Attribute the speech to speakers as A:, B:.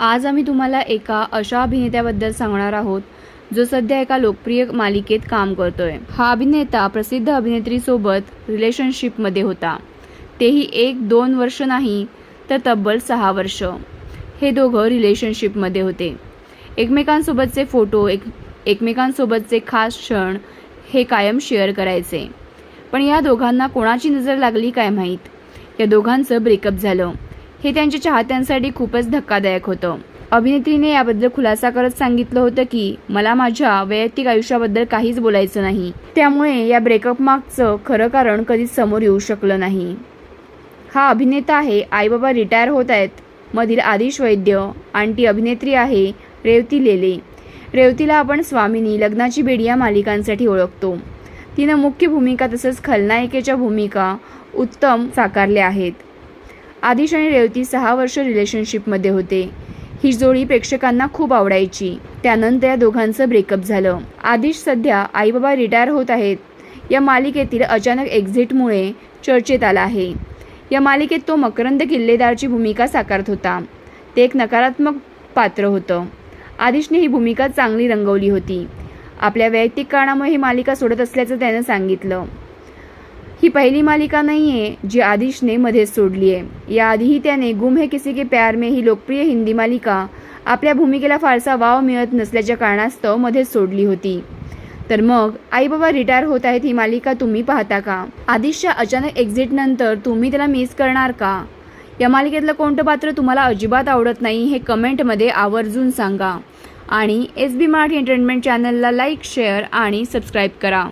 A: आज आम्ही तुम्हाला एका अशा अभिनेत्याबद्दल सांगणार आहोत जो सध्या एका लोकप्रिय मालिकेत काम करतोय. हा अभिनेता प्रसिद्ध अभिनेत्रीसोबत रिलेशनशिपमध्ये होता. तेही एक दोन वर्ष नाही तर तब्बल सहा वर्ष. हे दोघं रिलेशनशिपमध्ये होते. एकमेकांसोबतचे फोटो एक एकमेकांसोबतचे खास क्षण हे कायम शेअर करायचे. पण या दोघांना कोणाची नजर लागली काय माहीत? या दोघांचं ब्रेकअप झालं. हे त्यांच्या चाहत्यांसाठी खूपच धक्कादायक होतं. अभिनेत्रीने याबद्दल खुलासा करत सांगितलं होतं की मला माझ्या वैयक्तिक आयुष्याबद्दल काहीच बोलायचं नाही. त्यामुळे या ब्रेकअप मागचं खरं कारण कधीच समोर येऊ शकलं नाही. हा अभिनेता आहे आई बाबा रिटायर होत आहेत मधील आदिश वैद्य आंटी अभिनेत्री आहे रेवती लेले. रेवतीला आपण स्वामिनी लग्नाची बेडी या मालिकांसाठी ओळखतो. तिनं मुख्य भूमिका तसंच खलनायिकेच्या भूमिका उत्तम साकारल्या आहेत. आदिश आणि रेवती सहा वर्ष रिलेशनशिपमध्ये होते. ही जोडी प्रेक्षकांना खूप आवडायची. त्यानंतर या दोघांचं ब्रेकअप झालं. आदिश सध्या आई बाबा रिटायर होत आहेत. या मालिकेतील अचानक एक्झिटमुळे चर्चेत आला आहे. या मालिकेत तो मकरंद किल्लेदारची भूमिका साकारत होता. ते एक नकारात्मक पात्र होतं. आदिशने ही भूमिका चांगली रंगवली होती. आपल्या वैयक्तिक कारणामुळे ही मालिका सोडत असल्याचं त्यानं सांगितलं. ही पहिली मालिका नाही आहे जी आदिशने मध्येच सोडली आहे याआधीही त्याने गुम है किसी के प्यार में ही लोकप्रिय हिंदी मालिका आपल्या भूमिकेला फारसा वाव मिळत नसल्याच्या कारणास्तव मध्येच सोडली होती. तर मग आई बाबा रिटायर होत आहेत ही मालिका तुम्ही पाहता का? आदिशच्या अचानक एक्झिटनंतर तुम्ही त्याला मिस करणार का? या मालिकेतलं कोणतं पात्र तुम्हाला अजिबात आवडत नाही हे कमेंटमध्ये आवर्जून सांगा. आणि एस बी मराठी एंटरटेनमेंट चॅनलला लाईक शेअर आणि सबस्क्राईब करा.